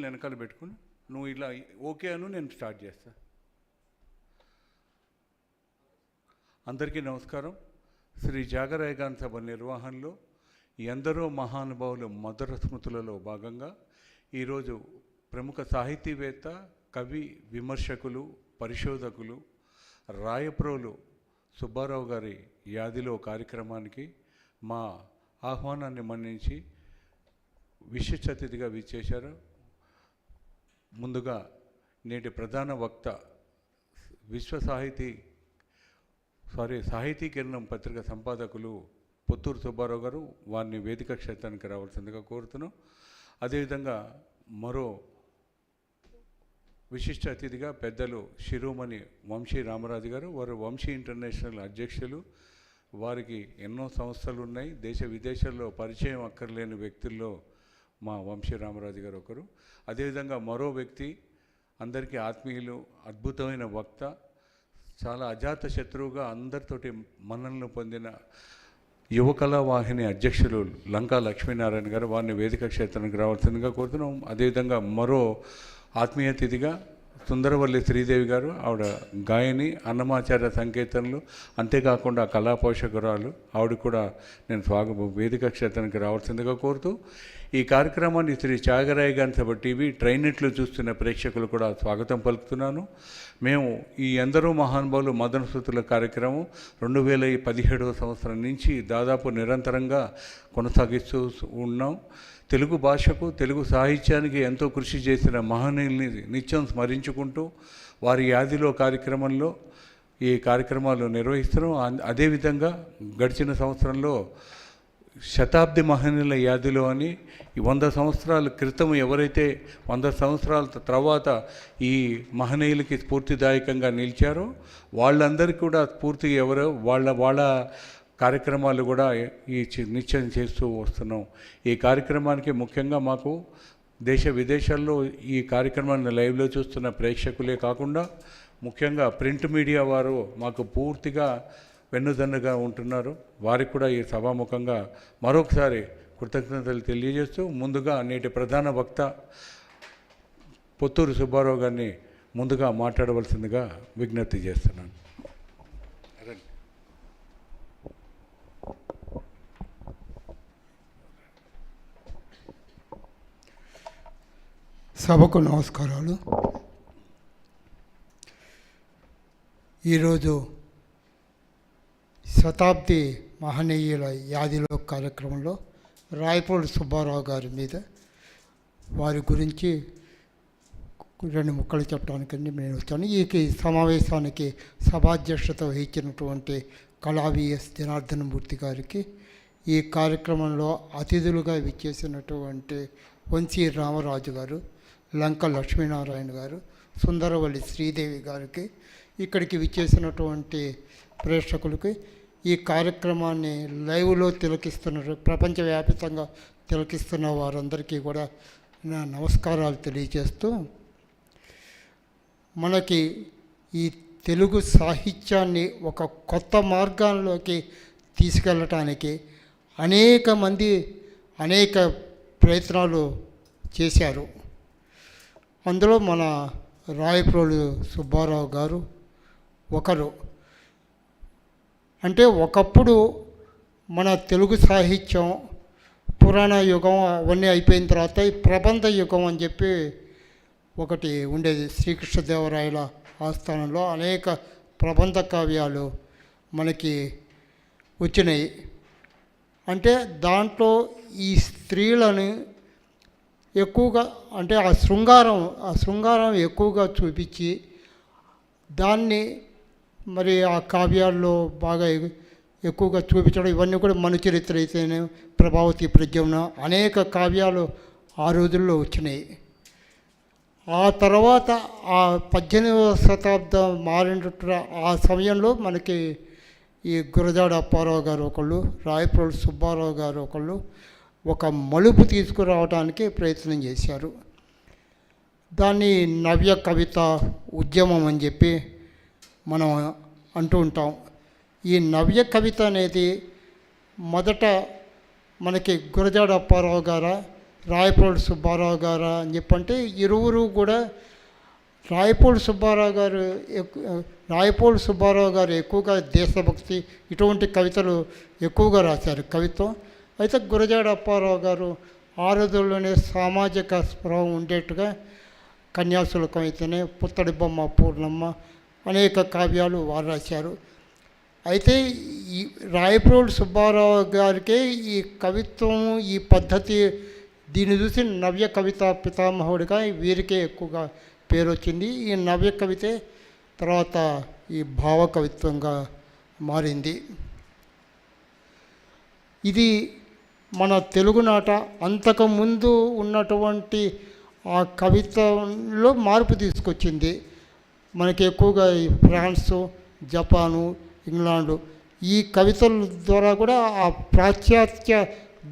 వెనకాల పెట్టుకుని నువ్వు ఇలా ఓకే అను నేను స్టార్ట్ చేస్తా. అందరికీ నమస్కారం. శ్రీ జాగరాయగాన్ సభ నిర్వహణలో ఎందరో మహానుభావులు మధుర స్మృతులలో భాగంగా ఈరోజు ప్రముఖ సాహితీవేత్త కవి విమర్శకులు పరిశోధకులు రాయప్రోలు సుబ్బారావు గారి యాదిలో కార్యక్రమానికి మా ఆహ్వానాన్ని మన్నించి విశిష్ట అతిథిగా విచ్చేశారు. ముందుగా నేటి ప్రధాన వక్త విశ్వ సాహితీ సారీ సాహితీ కిరణం పత్రిక సంపాదకులు పుత్తూరు సుబ్బారావు గారు వారిని వేదిక క్షేత్రానికి రావాల్సిందిగా కోరుతున్నాం. అదేవిధంగా మరో విశిష్ట అతిథిగా పెద్దలు శిరోమణి వంశీ రామరాజు గారు వారు వంశీ ఇంటర్నేషనల్ అధ్యక్షులు. వారికి ఎన్నో సంస్థలు ఉన్నాయి. దేశ విదేశాల్లో పరిచయం అక్కర్లేని వ్యక్తుల్లో మా వంశీ రామరాజు గారు ఒకరు. అదేవిధంగా మరో వ్యక్తి అందరికీ ఆత్మీయులు అద్భుతమైన వక్త చాలా అజాత శత్రువుగా అందరితోటి మన్నలను పొందిన యువకళా వాహిని అధ్యక్షులు లంకా లక్ష్మీనారాయణ గారు వారిని వేదిక క్షేత్రానికి రావాల్సిందిగా కోరుతున్నాం. అదేవిధంగా మరో ఆత్మీయతిథిగా సుందరవల్లి శ్రీదేవి గారు ఆవిడ గాయని అన్నమాచార్య సంకేతనలు అంతేకాకుండా కళా పోషకురాలు ఆవిడ కూడా నేను స్వాగ వేదిక క్షేత్రానికి రావాల్సిందిగా కోరుతూ ఈ కార్యక్రమాన్ని శ్రీ త్యాగరాయ గారి టీవీ ట్రైనెట్లో చూస్తున్న ప్రేక్షకులు కూడా స్వాగతం పలుకుతున్నాను. మేము ఈ ఎందరో మహానుభావులు మదన సూతుల కార్యక్రమం రెండు వేల పదిహేడవ సంవత్సరం నుంచి దాదాపు నిరంతరంగా కొనసాగిస్తూ ఉన్నాం. తెలుగు భాషకు తెలుగు సాహిత్యానికి ఎంతో కృషి చేసిన మహనీయుల్ని నిత్యం స్మరించుకుంటూ వారి యాదిలో కార్యక్రమంలో ఈ కార్యక్రమాలు నిర్వహిస్తున్నాం. అదేవిధంగా గడిచిన సంవత్సరంలో శతాబ్ది మహనీయుల యాదిలో అని వంద సంవత్సరాల క్రితం ఎవరైతే వంద సంవత్సరాల తర్వాత ఈ మహనీయులకి స్ఫూర్తిదాయకంగా నిలిచారో వాళ్ళందరికీ కూడా స్ఫూర్తి ఎవరో వాళ్ళ వాళ్ళ కార్యక్రమాలు కూడా ఈ చి- నిత్యం చేస్తూ వస్తున్నాం. ఈ కార్యక్రమానికి ముఖ్యంగా మాకు దేశ విదేశాల్లో ఈ కార్యక్రమాన్ని లైవ్లో చూస్తున్న ప్రేక్షకులే కాకుండా ముఖ్యంగా ప్రింట్ మీడియా వారు మాకు పూర్తిగా వెన్నుదన్నుగా ఉంటున్నారు. వారికి కూడా ఈ సభాముఖంగా మరొకసారి కృతజ్ఞతలు తెలియజేస్తూ ముందుగా నేటి ప్రధాన వక్త పుత్తూరు సుబ్బారావు గారిని ముందుగా మాట్లాడవలసిందిగా విజ్ఞప్తి చేస్తున్నాను. సభకు నమస్కారాలు. ఈరోజు శతాబ్ది మహనీయుల యాదిలో కార్యక్రమంలో రాయపూడి సుబ్బారావు గారి మీద వారి గురించి రెండు ముక్కలు చెప్పడానికి నేను వచ్చాను. ఈ సమావేశానికి సభాధ్యక్షత వహించినటువంటి కళావిఎస్ జనార్దన మూర్తి గారికి ఈ కార్యక్రమంలో అతిథులుగా విచ్చేసినటువంటి వంశీ రామరాజు గారు లంక లక్ష్మీనారాయణ గారు సుందరవల్లి శ్రీదేవి గారికి ఇక్కడికి విచ్చేసినటువంటి ప్రేక్షకులకి ఈ కార్యక్రమాన్ని లైవ్లో తిలకిస్తున్న ప్రపంచవ్యాప్తంగా తిలకిస్తున్న వారందరికీ కూడా నా నమస్కారాలు తెలియజేస్తూ మనకి ఈ తెలుగు సాహిత్యాన్ని ఒక కొత్త మార్గాల్లోకి తీసుకెళ్ళటానికి అనేక మంది అనేక ప్రయత్నాలు చేశారు. అందులో మన రాయప్రోలు సుబ్బారావు గారు ఒకరు. అంటే ఒకప్పుడు మన తెలుగు సాహిత్యం పురాణ యుగం అవన్నీ అయిపోయిన తర్వాత ఈ ప్రబంధ యుగం అని చెప్పి ఒకటి ఉండేది. శ్రీకృష్ణదేవరాయల ఆస్థానంలో అనేక ప్రబంధ కావ్యాలు మనకి వచ్చినాయి. అంటే దాంట్లో ఈ స్త్రీలను ఎక్కువగా అంటే ఆ శృంగారం ఆ శృంగారం ఎక్కువగా చూపించి దాన్ని మరి ఆ కావ్యాల్లో బాగా ఎక్కువగా చూపించడం ఇవన్నీ కూడా మన చరిత్ర అయితేనే ప్రభావతి ప్రజ్ఞన అనేక కావ్యాలు ఆ రోజుల్లో వచ్చినాయి. ఆ తర్వాత ఆ పద్దెనిమిదవ శతాబ్దం మారినట్టు ఆ సమయంలో మనకి ఈ గురజాడ అప్పారావు గారు ఒకళ్ళు రాయప్రోలు సుబ్బారావు గారు ఒకళ్ళు ఒక మలుపు తీసుకురావడానికి ప్రయత్నం చేశారు. దాన్ని నవ్య కవిత ఉద్యమం అని చెప్పి మనం అంటూ ఉంటాం. ఈ నవ్య కవిత అనేది మొదట మనకి గురజాడ అప్పారావు గారా రాయపూడి సుబ్బారావు గారా అని చెప్పంటే ఇరువురు కూడా రాయపూడి సుబ్బారావు గారు ఎక్కు రాయపూడి సుబ్బారావు గారు ఎక్కువగా దేశభక్తి ఇటువంటి కవితలు ఎక్కువగా రాశారు. కవిత్వం అయితే గురజాడ అప్పారావు గారు ఆ రోజుల్లోనే సామాజిక స్పృహ ఉండేట్టుగా కన్యాశుల్కం అయితేనే పుత్తడి బొమ్మ పూర్ణమ్మ అనేక కావ్యాలు వారు రాశారు. అయితే ఈ రాయప్రోలు సుబ్బారావు గారికే ఈ కవిత్వం ఈ పద్ధతి దీన్ని చూసి నవ్య కవిత పితామహుడిగా వీరికే ఎక్కువగా పేరు వచ్చింది ఈ నవ్య కవితే తర్వాత ఈ భావ కవిత్వంగా మారింది. ఇది మన తెలుగునాట అంతకుముందు ఉన్నటువంటి ఆ కవిత్వంలో మార్పు తీసుకొచ్చింది. మనకి ఎక్కువగా ఈ ఫ్రాన్స్ జపాను ఇంగ్లాండు ఈ కవితల ద్వారా కూడా ఆ పాశ్చాత్య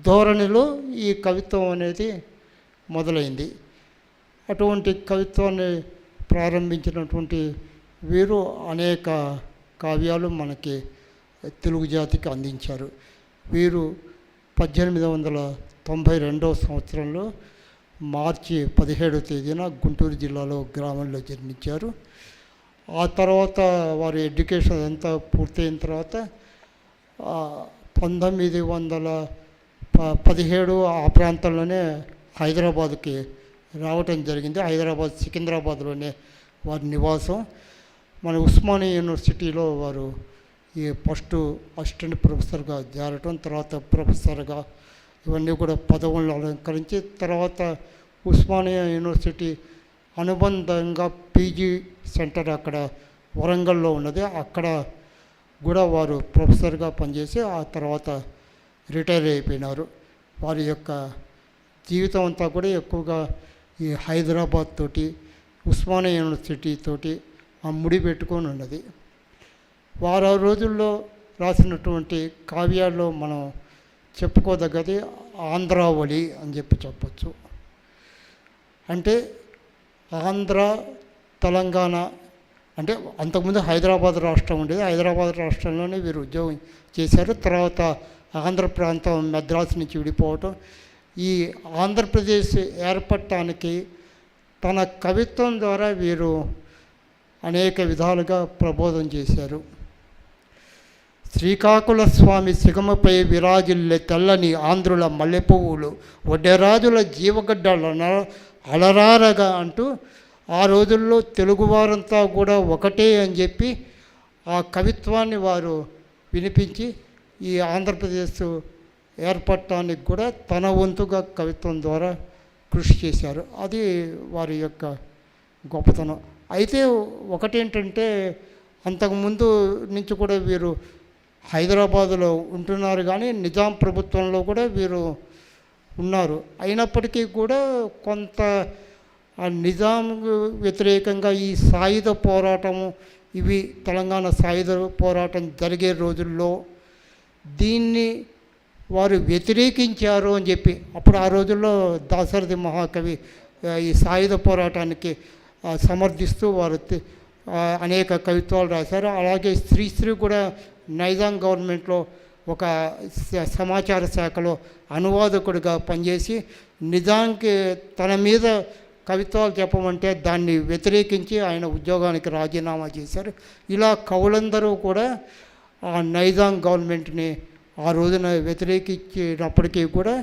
ధోరణిలో ఈ కవిత్వం అనేది మొదలైంది. అటువంటి కవిత్వాన్ని ప్రారంభించినటువంటి వీరు అనేక కావ్యాలు మనకి తెలుగు జాతికి అందించారు. వీరు పద్దెనిమిది వందల తొంభై రెండవ సంవత్సరంలో మార్చి పదిహేడవ తేదీన గుంటూరు జిల్లాలో గ్రామంలో జన్మించారు. ఆ తర్వాత వారి ఎడ్యుకేషన్ అంతా పూర్తయిన తర్వాత పంతొమ్మిది వందల ప పదిహేడు ఆ ప్రాంతంలోనే హైదరాబాద్కి రావటం జరిగింది. హైదరాబాద్ సికింద్రాబాద్లోనే వారి నివాసం. మన ఉస్మానియా యూనివర్సిటీలో వారు ఈ ఫస్ట్ అసిస్టెంట్ ప్రొఫెసర్గా చేరటం తర్వాత ప్రొఫెసర్గా ఇవన్నీ కూడా పదవులను అలంకరించి తర్వాత ఉస్మానియా యూనివర్సిటీ అనుబంధంగా పీజీ సెంటర్ అక్కడ వరంగల్లో ఉన్నది. అక్కడ కూడా వారు ప్రొఫెసర్గా పనిచేసి ఆ తర్వాత రిటైర్ అయిపోయినారు. వారి యొక్క జీవితం అంతా కూడా ఎక్కువగా ఈ హైదరాబాద్ తోటి ఉస్మానియా యూనివర్సిటీ తోటి ఆ ముడి పెట్టుకొని ఉన్నది. వారు ఆ రోజుల్లో రాసినటువంటి కావ్యాల్లో మనం చెప్పుకోదగ్గది ఆంధ్రావళి అని చెప్పి చెప్పచ్చు. అంటే ఆంధ్ర తెలంగాణ అంటే అంతకుముందు హైదరాబాద్ రాష్ట్రం ఉండేది. హైదరాబాద్ రాష్ట్రంలోనే వీరు ఉద్యోగం చేశారు. తర్వాత ఆంధ్ర ప్రాంతం మద్రాసు నుంచి విడిపోవటం. ఈ ఆంధ్రప్రదేశ్ ఏర్పడటానికి తన కవిత్వం ద్వారా వీరు అనేక విధాలుగా ప్రబోధం చేశారు. శ్రీకాకుళ స్వామి సిగమపై విరాజిల్లే తెల్లని ఆంధ్రుల మల్లెపువ్వులు వడ్డెరాజుల జీవగడ్డల అలరారగా అంటూ ఆ రోజుల్లో తెలుగువారంతా కూడా ఒకటే అని చెప్పి ఆ కవిత్వాన్ని వారు వినిపించి ఈ ఆంధ్రప్రదేశ్ ఏర్పడటానికి కూడా తన వంతుగా కవిత్వం ద్వారా కృషి చేశారు. అది వారి యొక్క గొప్పతనం. అయితే ఒకటేంటంటే అంతకుముందు నుంచి కూడా వీరు హైదరాబాదులో ఉంటున్నారు కానీ నిజాం ప్రభుత్వంలో కూడా వీరు ఉన్నారు. అయినప్పటికీ కూడా కొంత నిజాం వ్యతిరేకంగా ఈ సాయుధ పోరాటము ఇవి తెలంగాణ సాయుధ పోరాటం జరిగే రోజుల్లో దీన్ని వారు వ్యతిరేకించారు అని చెప్పి అప్పుడు ఆ రోజుల్లో దాశరథి మహాకవి ఈ సాయుధ పోరాటానికి సమర్థిస్తూ వారు అనేక కవిత్వాలు రాశారు. అలాగే శ్రీశ్రీ కూడా నైజాం గవర్నమెంట్లో ఒక స- సమాచార శాఖలో అనువాదకుడిగా పనిచేసి నిజాంకి తన మీద కవిత్వాలు చెప్పమంటే దాన్ని వ్యతిరేకించి ఆయన ఉద్యోగానికి రాజీనామా చేశారు. ఇలా కవులందరూ కూడా ఆ నైజాం గవర్నమెంట్ని ఆ రోజున వ్యతిరేకించినప్పటికీ కూడా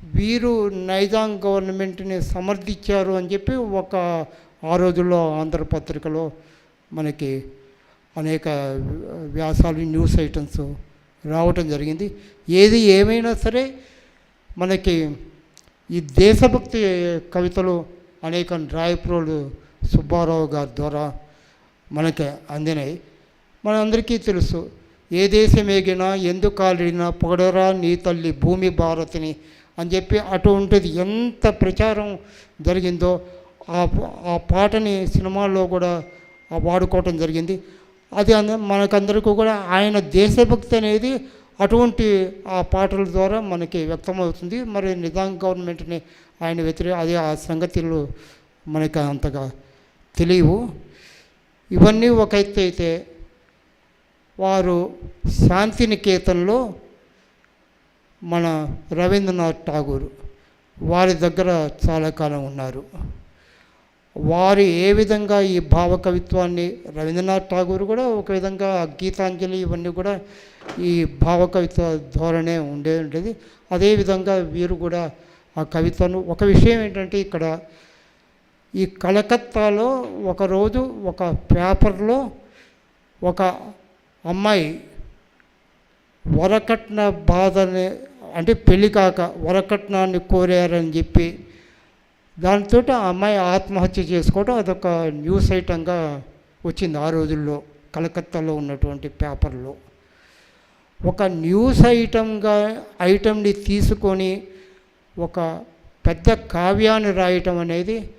వీరు నైజాం గవర్నమెంట్ని సమర్థించారు అని చెప్పి ఒక ఆ రోజుల్లో ఆంధ్రపత్రికలో మనకి అనేక వ్యాసాలు న్యూస్ ఐటమ్స్ రావటం జరిగింది. ఏది ఏమైనా సరే మనకి ఈ దేశభక్తి కవితలు అనేక రాయప్రోలు సుబ్బారావు గారి ద్వారా మనకి అందినాయి. మనందరికీ తెలుసు ఏ దేశం ఏగినా ఎందుకు కాలిడినా పొగడరా నీ తల్లి భూమి భారతిని అని చెప్పి అటువంటిది ఎంత ప్రచారం జరిగిందో ఆ ఆ పాటని సినిమాల్లో కూడా వాడుకోవటం జరిగింది. అది అంద మనకందరికీ కూడా ఆయన దేశభక్తి అనేది అటువంటి ఆ పాటల ద్వారా మనకి వ్యక్తమవుతుంది. మరి నిజాం గవర్నమెంట్ని ఆయన వ్యతిరేక అది ఆ సంగతులు మనకి అంతగా తెలియవు. ఇవన్నీ ఒక ఎత్తు అయితే వారు శాంతినికేతన్లో మన రవీంద్రనాథ్ ఠాగూర్ వారి దగ్గర చాలా కాలం ఉన్నారు. వారు ఏ విధంగా ఈ భావ కవిత్వాన్ని రవీంద్రనాథ్ ఠాగూర్ కూడా ఒక విధంగా గీతాంజలి ఇవన్నీ కూడా ఈ భావ కవిత్వ ధోరణే ఉండే ఉండేది. అదేవిధంగా వీరు కూడా ఆ కవితను ఒక విషయం ఏంటంటే ఇక్కడ ఈ కలకత్తాలో ఒకరోజు ఒక పేపర్లో ఒక అమ్మాయి వరకట్న బాధని అంటే పెళ్ళి కాక వరకట్నాన్ని కోరారని చెప్పి దాంతో ఆ అమ్మాయి ఆత్మహత్య చేసుకోవడం అదొక న్యూస్ ఐటంగా వచ్చింది ఆ రోజుల్లో కలకత్తాలో ఉన్నటువంటి పేపర్లో. ఒక న్యూస్ ఐటంగా ఐటమ్ని తీసుకొని ఒక పెద్ద కావ్యాన్ని రాయటం అనేది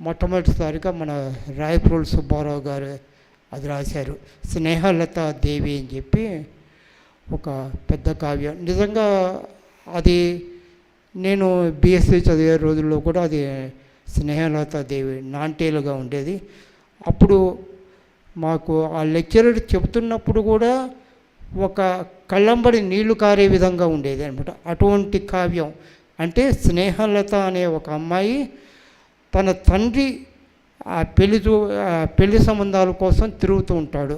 మొట్టమొదటిసారిగా మన రాయపురుల సుబ్బారావు గారు అది రాశారు. స్నేహలత దేవి అని చెప్పి ఒక పెద్ద కావ్యం. నిజంగా అది నేను బీఎస్సీ చదివే రోజుల్లో కూడా అది స్నేహలత దేవి నాంటేలుగా ఉండేది. అప్పుడు మాకు ఆ లెక్చరర్ చెబుతున్నప్పుడు కూడా ఒక కళ్ళంబడి నీళ్ళు కారే విధంగా ఉండేది అనమాట అటువంటి కావ్యం అంటే స్నేహలత అనే ఒక అమ్మాయి తన తండ్రి ఆ పెళ్ళి చూ పెళ్ళి సంబంధాల కోసం తిరుగుతూ ఉంటాడు.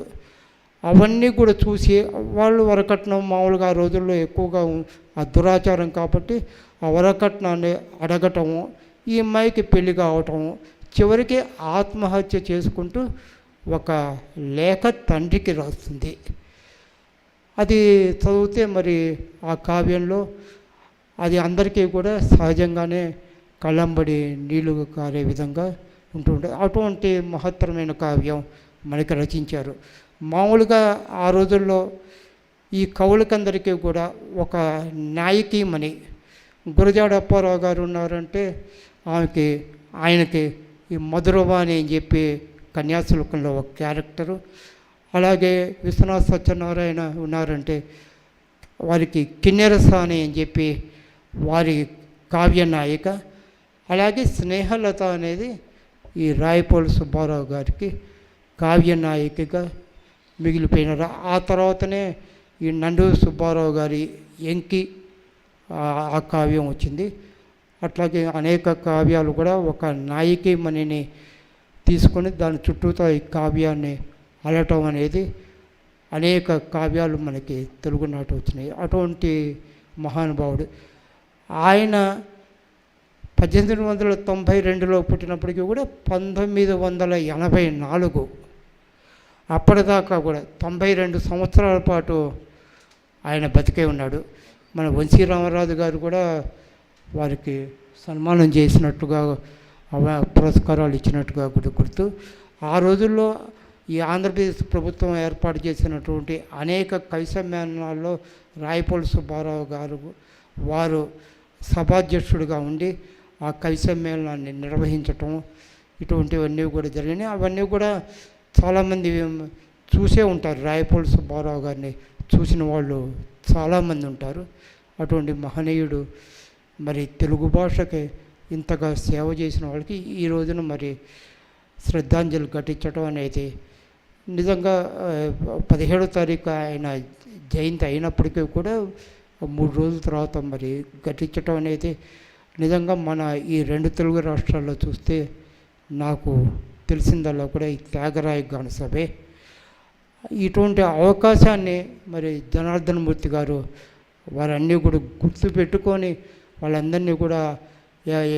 అవన్నీ కూడా చూసి వాళ్ళు వరకట్నం మామూలుగా ఆ రోజుల్లో ఎక్కువగా ఆ దురాచారం కాబట్టి ఆ వరకట్నాన్ని అడగటము ఈ అమ్మాయికి పెళ్ళి కావటము చివరికి ఆత్మహత్య చేసుకుంటూ ఒక లేఖ తండ్రికి రాస్తుంది. అది చదివితే మరి ఆ కావ్యంలో అది అందరికీ కూడా సహజంగానే కళ్ళంబడి నీళ్ళు కారే విధంగా ఉంటుండే అటువంటి మహత్తరమైన కావ్యం మనకి రచించారు. మామూలుగా ఆ రోజుల్లో ఈ కవులకందరికీ కూడా ఒక నాయకీమణి గురజాడ అప్పారావు గారు ఉన్నారంటే ఆమెకి ఆయనకి ఈ మధురవాణి అని చెప్పి కన్యాశుల్కంలో ఒక క్యారెక్టరు. అలాగే విశ్వనాథ్ సత్యనారాయణ ఉన్నారంటే వారికి కిన్నెరసాని అని చెప్పి వారి కావ్య నాయిక. అలాగే స్నేహలత అనేది ఈ రాయపోలు సుబ్బారావు గారికి కావ్య నాయికగా మిగిలిపోయినారు. ఆ తర్వాతనే ఈ నండు సుబ్బారావు గారి ఎంకి ఆ- కావ్యం వచ్చింది. అట్లాగే అనేక కావ్యాలు కూడా ఒక నాయకి మనిని తీసుకొని దాని చుట్టూతో ఈ కావ్యాన్ని అలటం అనేది అనేక కావ్యాలు మనకి తెలుగునాట వచ్చినాయి. అటువంటి మహానుభావుడు. ఆయన పద్దెనిమిది వందల తొంభై రెండులో పుట్టినప్పటికీ కూడా పంతొమ్మిది వందల ఎనభై నాలుగు అప్పటిదాకా కూడా తొంభై రెండు సంవత్సరాల పాటు ఆయన బతికే ఉన్నాడు. మన వంశీ రామరాజు గారు కూడా వారికి సన్మానం చేసినట్టుగా అవ- పురస్కారాలు ఇచ్చినట్టుగా కూడా గుర్తు. ఆ రోజుల్లో ఈ ఆంధ్రప్రదేశ్ ప్రభుత్వం ఏర్పాటు చేసినటువంటి అనేక కవి సమ్మేళనాల్లో రాయపోలు సుబ్బారావు గారు వారు సభాధ్యక్షుడిగా ఉండి ఆ కవి సమ్మేళనాన్ని నిర్వహించటం ఇటువంటివన్నీ కూడా జరిగినాయి. అవన్నీ కూడా చాలామంది చూసే ఉంటారు. రాయపూడి సుబ్బారావు గారిని చూసిన వాళ్ళు చాలామంది ఉంటారు. అటువంటి మహనీయుడు మరి తెలుగు భాషకి ఇంతగా సేవ చేసిన వాళ్ళకి ఈ రోజున మరి శ్రద్ధాంజలి ఘటించడం అనేది నిజంగా పదిహేడో తారీఖు ఆయన జయంతి అయినప్పటికీ కూడా మూడు రోజుల తర్వాత మరి ఘటించడం అనేది నిజంగా మన ఈ రెండు తెలుగు రాష్ట్రాల్లో చూస్తే నాకు తెలిసిందల్లా కూడా ఈ త్యాగరాయ గాన సభే. ఇటువంటి అవకాశాన్ని మరి జనార్దన్ మూర్తి గారు వారన్నీ కూడా గుర్తు పెట్టుకొని వాళ్ళందరినీ కూడా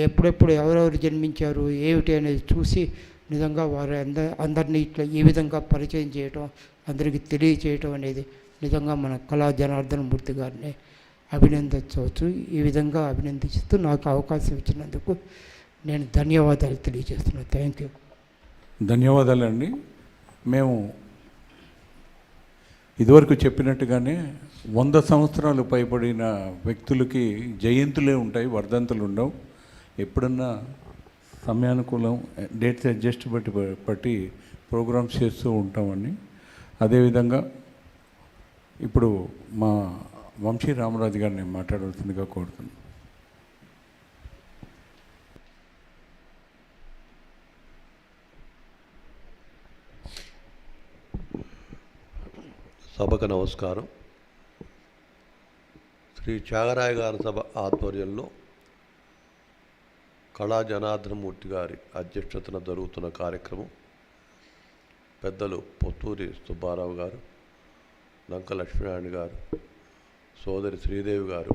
ఎప్పుడెప్పుడు ఎవరెవరు జన్మించారు ఏమిటి అనేది చూసి నిజంగా వారు అంద అందరినీ ఇట్లా ఈ విధంగా పరిచయం చేయటం అందరికీ తెలియచేయటం అనేది నిజంగా మన కళా జనార్దన మూర్తి గారిని అభినందించవచ్చు. ఈ విధంగా అభినందిస్తూ నాకు అవకాశం ఇచ్చినందుకు నేను ధన్యవాదాలు తెలియజేస్తున్నాను. థ్యాంక్ యూ ధన్యవాదాలండి. మేము ఇదివరకు చెప్పినట్టుగానే వంద సంవత్సరాలు పైబడిన వ్యక్తులకి జయంతులే ఉంటాయి వర్ధంతులు ఉండవు. ఎప్పుడన్నా సమయానుకూలం డేట్స్ అడ్జస్ట్ బట్టి బట్టి ప్రోగ్రామ్స్ చేస్తూ ఉంటామండి. అదేవిధంగా ఇప్పుడు మా వంశీ రామరాజు గారిని మాట్లాడవలసిందిగా కోరుతున్నాను సభకు నమస్కారం. శ్రీ త్యాగరాయ గారి సభ ఆధ్వర్యంలో కళా జనార్దనమూర్తి గారి అధ్యక్షతన జరుగుతున్న కార్యక్రమం పెద్దలు పొత్తూరి సుబ్బారావు గారు లంక లక్ష్మీనారాయణ గారు సోదరి శ్రీదేవి గారు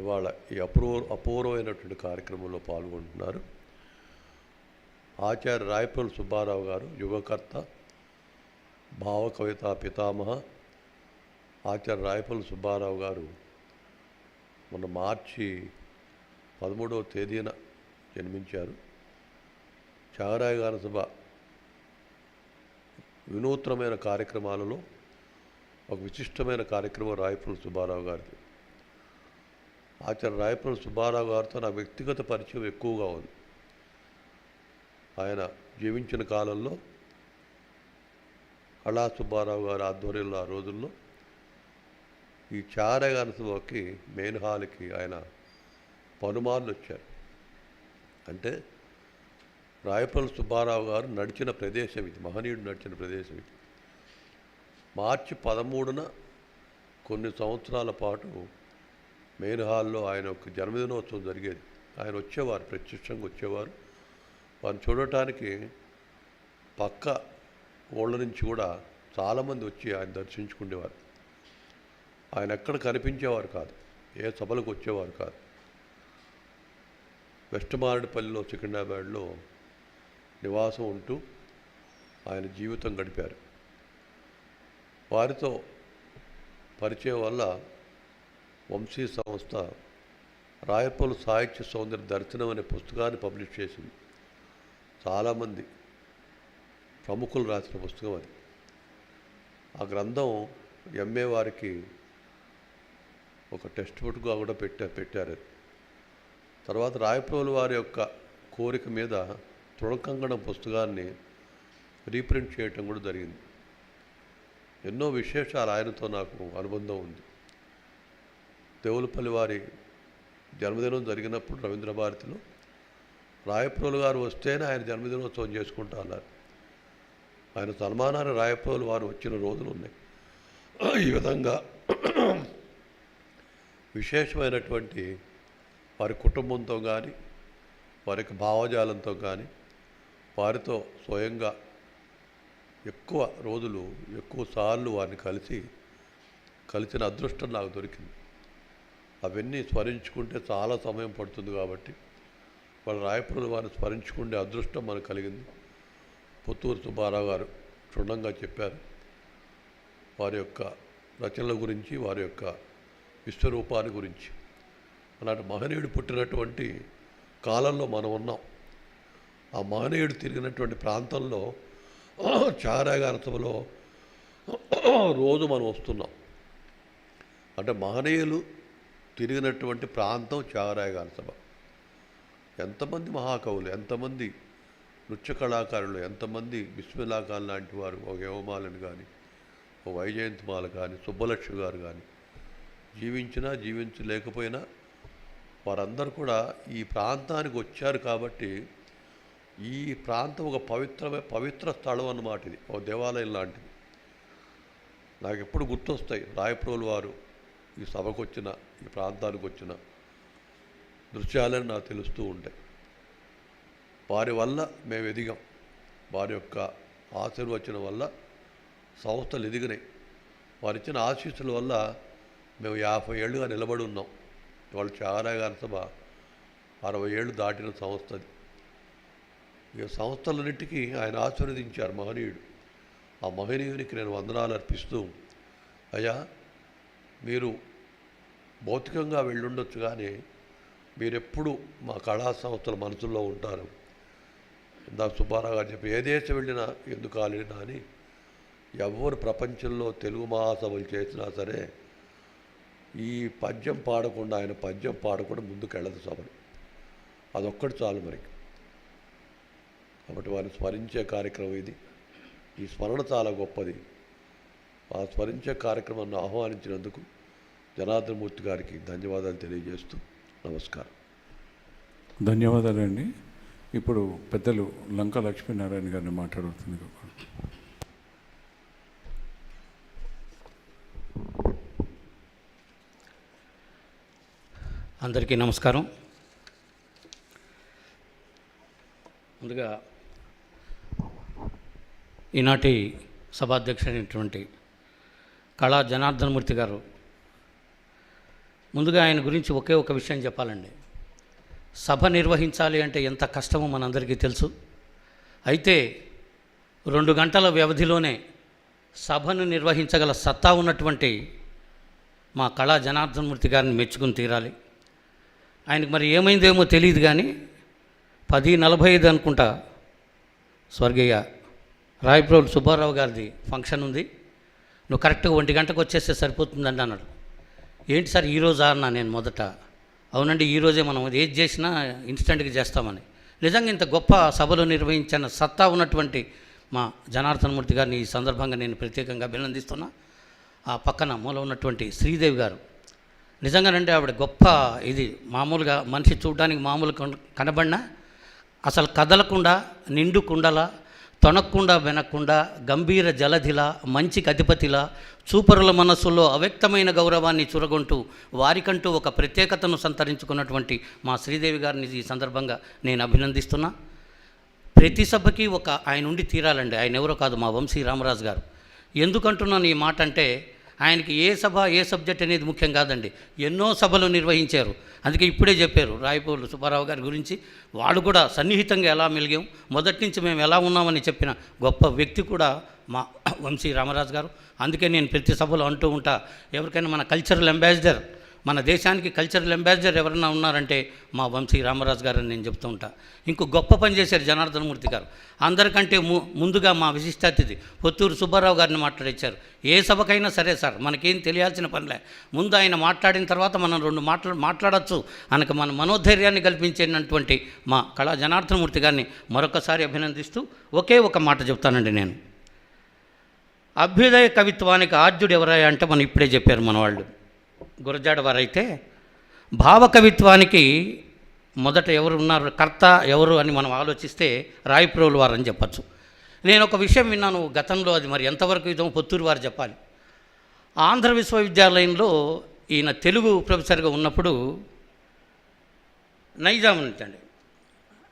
ఇవాళ ఈ అపూర్వ అపూర్వమైనటువంటి కార్యక్రమంలో పాల్గొంటున్నారు. ఆచార్య రాయపల్లి సుబ్బారావు గారు యువకర్త భావ కవిత పితామహ ఆచార్య రాయపల్లి సుబ్బారావు గారు మొన్న మార్చి పదమూడవ తేదీన జన్మించారు. చాగరాయ గారి సభ వినూత్నమైన కార్యక్రమాలలో ఒక విశిష్టమైన కార్యక్రమం రాయపల్లి సుబ్బారావు గారిది. ఆచార్య రాయపల్లి సుబ్బారావు గారితో నా వ్యక్తిగత పరిచయం ఎక్కువగా ఉంది. ఆయన జీవించిన కాలంలో కళా సుబ్బారావు గారి ఆధ్వర్యంలో ఆ రోజుల్లో ఈ చారగాన సభకి మెయిన్ హాల్కి ఆయన పలుమార్లు వచ్చారు. అంటే రాయపల్లి సుబ్బారావు గారు నడిచిన ప్రదేశం ఇది మహనీయుడు నడిచిన ప్రదేశం ఇది. మార్చి పదమూడున కొన్ని సంవత్సరాల పాటు మెయిన్ హాల్లో ఆయన ఒక జన్మదినోత్సవం జరిగేది. ఆయన వచ్చేవారు ప్రత్యక్షంగా వచ్చేవారు. వారిని చూడటానికి పక్క ఊళ్ళ నుంచి కూడా చాలామంది వచ్చి ఆయన దర్శించుకునేవారు ఆయన ఎక్కడ కనిపించేవారు కాదు. ఏ సభలకు వచ్చేవారు కాదు. వెస్ట్ మారేడుపల్లిలో సికింద్రాబాద్లో నివాసం ఉంటూ ఆయన జీవితం గడిపారు. వారితో పరిచయం వల్ల వంశీ సంస్థ రాయపల్లి సాహిత్య సౌందర్య దర్శనం అనే పుస్తకాన్ని పబ్లిష్ చేసింది. చాలామంది ప్రముఖులు రాసిన పుస్తకం అది. ఆ గ్రంథం ఎంఏ వారికి ఒక టెక్స్ట్ బుక్గా కూడా పెట్టారు పెట్టారు అది. తర్వాత రాయప్రోలు వారి యొక్క కోరిక మీద తృణకంగణం పుస్తకాన్ని రీప్రింట్ చేయటం కూడా జరిగింది. ఎన్నో విశేషాలు ఆయనతో నాకు అనుబంధం ఉంది. దేవులపల్లి వారి జన్మదినం జరిగినప్పుడు రవీంద్ర భారతిలో రాయప్రోలు గారు వస్తేనే ఆయన జన్మదినోత్సవం చేసుకుంటా అన్నారు. ఆయన సన్మానాన్ని రాయపోలు వారు వచ్చిన రోజులు ఉన్నాయి. ఈ విధంగా విశేషమైనటువంటి వారి కుటుంబంతో కానీ వారి యొక్క భావజాలంతో కానీ వారితో స్వయంగా ఎక్కువ రోజులు ఎక్కువ సార్లు వారిని కలిసి కలిసిన అదృష్టం నాకు దొరికింది. అవన్నీ స్మరించుకుంటే చాలా సమయం పడుతుంది కాబట్టి వాళ్ళ రాయపురులు వారిని స్మరించుకునే అదృష్టం మనకు కలిగింది. పుత్తూరు సుబ్బారావు గారు క్షుణ్ణంగా చెప్పారు. వారి యొక్క రచనల గురించి వారి యొక్క విశ్వరూపాన్ని గురించి. అలాంటి మహనీయుడు పుట్టినటువంటి కాలంలో మనం ఉన్నాం. ఆ మహనీయుడు తిరిగినటువంటి ప్రాంతంలో చారాగాన సభలో రోజు మనం వస్తున్నాం. అంటే మహనీయులు తిరిగినటువంటి ప్రాంతం చారాయగాన సభ ఎంతమంది మహాకవులు ఎంతమంది నృత్య కళాకారులు ఎంతమంది బిస్మిల్లా ఖాన్ లాంటి వారు ఒక హేమమాలని కానీ ఒక వైజయంతిమాల కానీ సుబ్బలక్ష్మి గారు కానీ జీవించినా జీవించలేకపోయినా వారందరూ కూడా ఈ ప్రాంతానికి వచ్చారు కాబట్టి ఈ ప్రాంతం ఒక పవిత్రమే పవిత్ర స్థలం అన్నమాట ఇది ఒక దేవాలయం లాంటిది. నాకు ఎప్పుడు గుర్తొస్తాయి రాయప్రోలు వారు ఈ సభకు వచ్చిన ఈ ప్రాంతానికి వచ్చిన దృశ్యాలని నాకు తెలుస్తూ ఉంటాయి. వారి వల్ల మేము ఎదిగాం. వారి యొక్క ఆశీర్వచనం వల్ల సంస్థలు ఎదిగినాయి. వారు ఇచ్చిన ఆశీస్సుల వల్ల మేము యాభై ఏళ్ళుగా నిలబడి ఉన్నాం. వాళ్ళు చారాగారి సభ అరవై ఏళ్ళు దాటిన సంస్థ అది. ఈ సంస్థలన్నిటికీ ఆయన ఆశీర్వదించారు మహనీయుడు. ఆ మహనీయునికి నేను వందనాలు అర్పిస్తూ అయ్యా మీరు భౌతికంగా వెళ్ళుండొచ్చు కానీ మీరెప్పుడు మా కళా సంస్థల మనసుల్లో ఉంటారు. ఇందాక సుబ్బారావు గారు చెప్పి ఏ దేశం వెళ్ళినా ఎందుకు కాలేనా అని ఎవరు ప్రపంచంలో తెలుగు మహాసభలు చేసినా సరే ఈ పద్యం పాడకుండా ఆయన పద్యం పాడకుండా ముందుకు వెళ్ళదు సభలు. అదొక్కటి చాలు మనకి కాబట్టి వారిని స్మరించే కార్యక్రమం ఇది. ఈ స్మరణ చాలా గొప్పది. ఆ స్మరించే కార్యక్రమాన్ని ఆహ్వానించినందుకు జనార్దనమూర్తి గారికి ధన్యవాదాలు తెలియజేస్తూ నమస్కారం. ధన్యవాదాలండి. ఇప్పుడు పెద్దలు లంక లక్ష్మీనారాయణ గారిని మాట్లాడుతుంది అందరికీ నమస్కారం. ముందుగా ఈనాటి సభాధ్యక్షుడైనటువంటి కళా జనార్దనమూర్తి గారు ముందుగా ఆయన గురించి ఒకే ఒక విషయం చెప్పాలండి. సభ నిర్వహించాలి అంటే ఎంత కష్టమో మనందరికీ తెలుసు. అయితే రెండు గంటల వ్యవధిలోనే సభను నిర్వహించగల సత్తా ఉన్నటువంటి మా కళా జనార్దనమూర్తి గారిని మెచ్చుకుని తీరాలి. ఆయనకు మరి ఏమైందేమో తెలియదు కానీ పది నలభై ఐదు అనుకుంటా స్వర్గీయ రాయప్రోలు సుబ్బారావు గారిది ఫంక్షన్ ఉంది. నువ్వు కరెక్ట్గా ఒంటి గంటకు వచ్చేస్తే సరిపోతుందండి అన్నాడు. ఏంటి సార్ ఈరోజా అన్నా నేను మొదట? అవునండి ఈ రోజే మనం ఏది చేసినా ఇన్స్టెంట్గా చేస్తామని. నిజంగా ఇంత గొప్ప సభలు నిర్వహించిన సత్తా ఉన్నటువంటి మా జనార్దనమూర్తి గారిని ఈ సందర్భంగా నేను ప్రత్యేకంగా అభినందిస్తున్నా. ఆ పక్కన మూల ఉన్నటువంటి శ్రీదేవి గారు. నిజంగానంటే ఆవిడ గొప్ప ఇది మామూలుగా మనిషి చూడడానికి మామూలు కనబడినా అసలు కదలకుండా నిండు కుండల తొనక్కుండా వెనక్కుండా గంభీర జలధిల మంచికి అధిపతిలా చూపరుల మనస్సులో అవ్యక్తమైన గౌరవాన్ని చురగొంటూ వారికంటూ ఒక ప్రత్యేకతను సంతరించుకున్నటువంటి మా శ్రీదేవి గారిని ఈ సందర్భంగా నేను అభినందిస్తున్నా. ప్రతి సభకి ఒక ఆయన ఉండి తీరాలండి. ఆయన ఎవరో కాదు మా వంశీ రామరాజు గారు. ఎందుకంటున్నాను ఈ మాట అంటే ఆయనకి ఏ సభ ఏ సబ్జెక్ట్ అనేది ముఖ్యం కాదండి. ఎన్నో సభలు నిర్వహించారు. అందుకే ఇప్పుడే చెప్పారు రాయపూర్లు సుబ్బారావు గారి గురించి. వాళ్ళు కూడా సన్నిహితంగా ఎలా మెలిగాం మొదటి నుంచి మేము ఎలా ఉన్నామని చెప్పిన గొప్ప వ్యక్తి కూడా మా వంశీ రామరాజు గారు. అందుకే నేను ప్రతి సభలో అంటూ ఉంటా ఎవరికైనా మన కల్చరల్ అంబాసిడర్ మన దేశానికి కల్చరల్ అంబాసిడర్ ఎవరన్నా ఉన్నారంటే మా వంశీ రామరాజు గారు అని నేను చెప్తూ ఉంటా. ఇంకో గొప్ప పని చేశారు జనార్దనమూర్తి గారు. అందరికంటే ము ముందుగా మా విశిష్ట అతిథి పొత్తూరు సుబ్బారావు గారిని మాట్లాడించారు ఏ సభకైనా సరే సార్ మనకేం తెలియాల్సిన పనిలే ముందు ఆయన మాట్లాడిన తర్వాత మనం రెండు మాట్లా మాట్లాడచ్చు అనక మన మనోధైర్యాన్ని కల్పించేటటువంటి మా కళా జనార్దనమూర్తి గారిని మరొకసారి అభినందిస్తూ ఒకే ఒక మాట చెప్తానండి నేను. అభ్యుదయ కవిత్వానికి ఆర్జుడు ఎవరయ్యా అంటే మనం ఇప్పుడే చెప్పారు మన వాళ్ళు గురజాడ వారైతే భావకవిత్వానికి మొదట ఎవరు ఉన్నారు కర్త ఎవరు అని మనం ఆలోచిస్తే రాయప్రోలు వారని చెప్పచ్చు. నేను ఒక విషయం విన్నాను గతంలో అది మరి ఎంతవరకు ఇదో పొత్తూరు వారు చెప్పాలి. ఆంధ్ర విశ్వవిద్యాలయంలో ఈయన తెలుగు ప్రొఫెసర్గా ఉన్నప్పుడు నైజాం ఉంచండి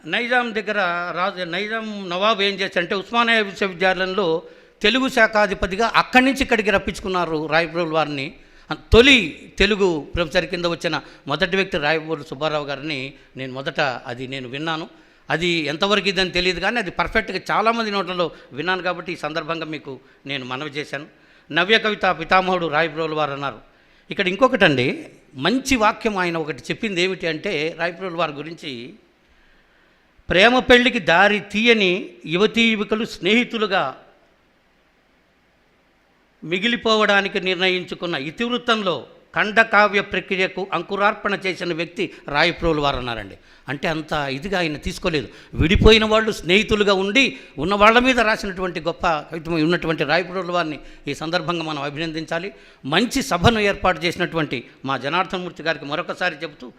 నైజాం దగ్గర రాజు నైజాం నవాబు ఏం చేశారంటే ఉస్మానియా విశ్వవిద్యాలయంలో తెలుగు శాఖాధిపతిగా అక్కడి నుంచి ఇక్కడికి రప్పించుకున్నారు రాయప్రోలు వారిని. తొలి తెలుగు ప్రొఫెసర్ కింద వచ్చిన మొదటి వ్యక్తి రాయబూరు సుబ్బారావు గారిని నేను మొదట అది నేను విన్నాను. అది ఎంతవరకు ఇదని తెలియదు కానీ అది పర్ఫెక్ట్గా చాలామంది నోట్లలో విన్నాను కాబట్టి ఈ సందర్భంగా మీకు నేను మనవి చేశాను. నవ్య కవిత పితామహుడు రాయప్రోలు వారు అన్నారు. ఇక్కడ ఇంకొకటండి మంచి వాక్యం ఆయన ఒకటి చెప్పింది ఏమిటి అంటే రాయప్రోలు వారి గురించి ప్రేమ పెళ్ళికి దారి తీయని యువతీ యువకులు స్నేహితులుగా మిగిలిపోవడానికి నిర్ణయించుకున్న ఇతివృత్తంలో ఖండకావ్య ప్రక్రియకు అంకురార్పణ చేసిన వ్యక్తి రాయప్రోలు వారు అన్నారండి అంటే అంత ఇదిగా ఆయన తీసుకోలేదు. విడిపోయిన వాళ్ళు స్నేహితులుగా ఉండి ఉన్న వాళ్ళ మీద రాసినటువంటి గొప్ప కవిత్వం ఉన్నటువంటి రాయప్రోలు వారిని ఈ సందర్భంగా మనం అభినందించాలి. మంచి సభను ఏర్పాటు చేసినటువంటి మా జనార్దనమూర్తి గారికి మరొకసారి చెబుతూ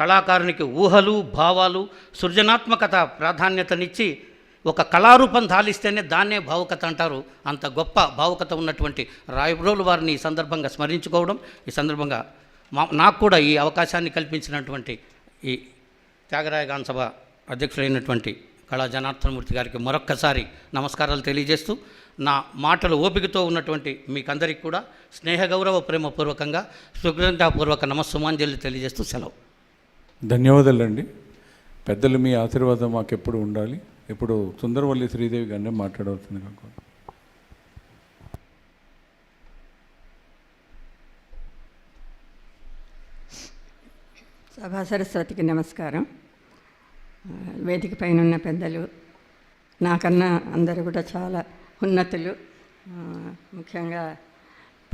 కళాకారునికి ఊహలు భావాలు సృజనాత్మకత ప్రాధాన్యతనిచ్చి ఒక కళారూపం ధాలిస్తేనే దాన్నే భావుకత అంటారు. అంత గొప్ప భావుకత ఉన్నటువంటి రాయబ్రోలు వారిని ఈ సందర్భంగా స్మరించుకోవడం ఈ సందర్భంగా మా నాకు కూడా ఈ అవకాశాన్ని కల్పించినటువంటి ఈ త్యాగరాయ గాన సభ అధ్యక్షులైనటువంటి కళా జనార్దనమూర్తి గారికి మరొక్కసారి నమస్కారాలు తెలియజేస్తూ నా మాటలు ఓపికతో ఉన్నటువంటి మీకందరికీ కూడా స్నేహ గౌరవ ప్రేమపూర్వకంగా సుగ్రంథపూర్వక నమస్సుమాంజలి తెలియజేస్తూ సెలవు. ధన్యవాదాలండి. పెద్దలు మీ ఆశీర్వాదం మాకు ఎప్పుడు ఉండాలి. ఇప్పుడు సుందరవల్లి శ్రీదేవి గారిని మాట్లాడవలసింది కాకుండా సభా సరస్వతికి నమస్కారం. వేదిక పైన ఉన్న పెద్దలు నాకన్నా అందరూ కూడా చాలా ఉన్నతులు. ముఖ్యంగా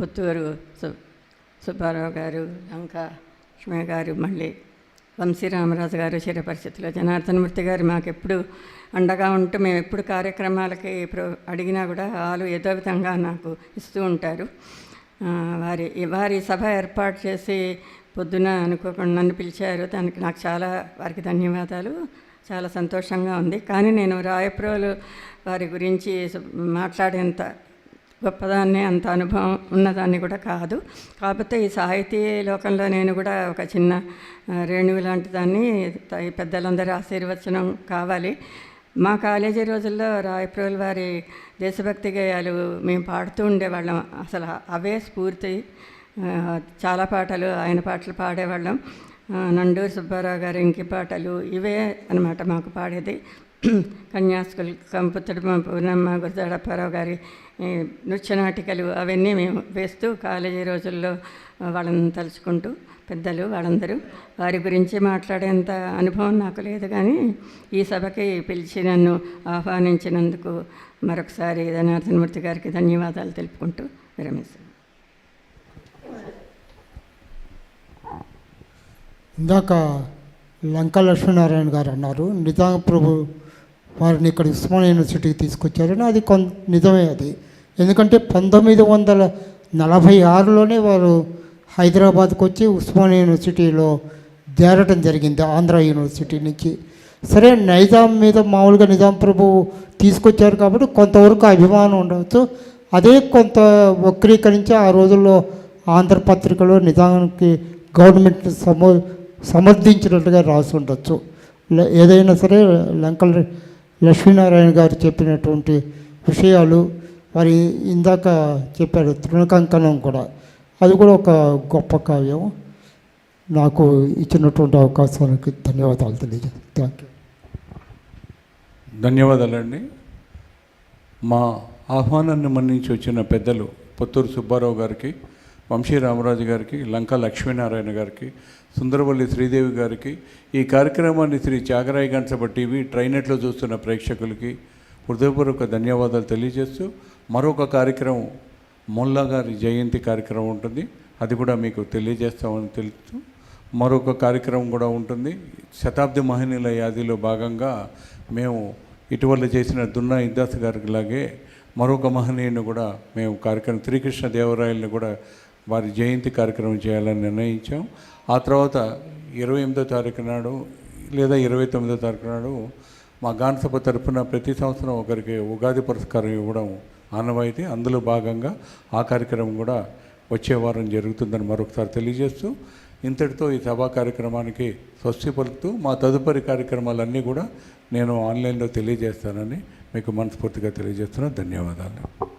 పుత్తూరు సు సుబ్బారావు గారు లంకా లక్ష్మయ్య గారు మళ్ళీ వంశీరామరాజు గారు చిరపరిస్థితిలో జనార్దనమూర్తి గారు మాకు ఎప్పుడు అండగా ఉంటూ మేము ఎప్పుడు కార్యక్రమాలకి ప్రో అడిగినా కూడా వాళ్ళు ఏదో విధంగా నాకు ఇస్తూ ఉంటారు. వారి వారి సభ ఏర్పాటు చేసి పొద్దున అనుకోకుండా నన్ను పిలిచారు. దానికి నాకు చాలా వారికి ధన్యవాదాలు. చాలా సంతోషంగా ఉంది. కానీ నేను రాయప్రోలు వారి గురించి మాట్లాడేంత గొప్పదాన్ని అంత అనుభవం ఉన్నదాన్ని కూడా కాదు. కాకపోతే ఈ సాహితీ లోకంలో నేను కూడా ఒక చిన్న రేణువు లాంటి దాన్ని పెద్దలందరి ఆశీర్వచనం కావాలి. మా కాలేజీ రోజుల్లో రాయప్రోల్ వారి దేశభక్తి గేయాలు మేము పాడుతూ ఉండేవాళ్ళం. అసలు అవే స్ఫూర్తి చాలా పాటలు ఆయన పాటలు పాడేవాళ్ళం. నండూరు సుబ్బారావు గారి ఇంకి పాటలు ఇవే అన్నమాట మాకు పాడేది. కన్యాస్కుల్ కంపుతుడు పూర్ణమ్మ గురజాడప్పారావు గారి నృత్య నాటికలు అవన్నీ మేము వేస్తూ కాలేజీ రోజుల్లో వాళ్ళని తలుచుకుంటూ పెద్దలు వాళ్ళందరూ వారి గురించి మాట్లాడేంత అనుభవం నాకు లేదు కానీ ఈ సభకి పిలిచి నన్ను ఆహ్వానించినందుకు మరొకసారి ధనార్దనమూర్తి గారికి ధన్యవాదాలు తెలుపుకుంటూ విరమిస్తాను. ఇందాక లంక లక్ష్మీనారాయణ గారు అన్నారు నిజాం ప్రభు వారిని ఇక్కడ ఉస్మాన్ యూనివర్సిటీకి తీసుకొచ్చారని అది కొంత నిజమే అది. ఎందుకంటే పంతొమ్మిది వందల నలభై ఆరులోనే వారు హైదరాబాద్కు వచ్చి ఉస్మానియా యూనివర్సిటీలో చేరటం జరిగింది ఆంధ్ర యూనివర్సిటీ నుంచి. సరే నైజాం మీద మామూలుగా నిజాం ప్రభు తీసుకొచ్చారు కాబట్టి కొంతవరకు అభిమానం ఉండవచ్చు. అదే కొంత వక్రీకరించి ఆ రోజుల్లో ఆంధ్రపత్రికలో నిజానికి గవర్నమెంట్ సమో సమర్థించినట్టుగా రాసి ఉండొచ్చు. ఏదైనా సరే లంకల లక్ష్మీనారాయణ గారు చెప్పినటువంటి విషయాలు మరి ఇందాక చెప్పారు తృణకంకణం కూడా. అది కూడా ఒక గొప్ప కావ్యం నాకు ఇచ్చినటువంటి అవకాశానికి ధన్యవాదాలు తెలియజేస్తాను థ్యాంక్ యూ ధన్యవాదాలండి. మా ఆహ్వానాన్ని మన్నించి వచ్చిన పెద్దలు పుత్తూరు సుబ్బారావు గారికి వంశీ రామరాజు గారికి లంక లక్ష్మీనారాయణ గారికి సుందరవల్లి శ్రీదేవి గారికి ఈ కార్యక్రమాన్ని శ్రీ త్యాగరాయ గంటసభ టీవీ ట్రైనెట్లో చూస్తున్న ప్రేక్షకులకి హృదయపూర్వక ధన్యవాదాలు తెలియజేస్తూ మరొక కార్యక్రమం మొల్లా గారి జయంతి కార్యక్రమం ఉంటుంది. అది కూడా మీకు తెలియజేస్తామని తెలుస్తూ మరొక కార్యక్రమం కూడా ఉంటుంది. శతాబ్ది మహనీయుల యాదిలో భాగంగా మేము ఇటీవల చేసిన దున్నా ఇద్దాస్ గారికి లాగే మరొక మహనీయుని కూడా మేము కార్యక్రమం శ్రీకృష్ణ దేవరాయల్ని కూడా వారి జయంతి కార్యక్రమం చేయాలని నిర్ణయించాం. ఆ తర్వాత ఇరవై ఎనిమిదో తారీఖు నాడు లేదా ఇరవై తొమ్మిదో తారీఖు నాడు మా గాన్సభ తరఫున ప్రతి సంవత్సరం ఒకరికి ఉగాది పురస్కారం ఇవ్వడం ఆనవాయితీ. అందులో భాగంగా ఆ కార్యక్రమం కూడా వచ్చే వారం జరుగుతుందని మరొకసారి తెలియజేస్తూ ఇంతటితో ఈ సభా కార్యక్రమానికి స్వస్తి పలుకుతూ మా తదుపరి కార్యక్రమాలన్నీ కూడా నేను ఆన్లైన్లో తెలియజేస్తానని మీకు మనస్ఫూర్తిగా తెలియజేస్తున్నాను ధన్యవాదాలు.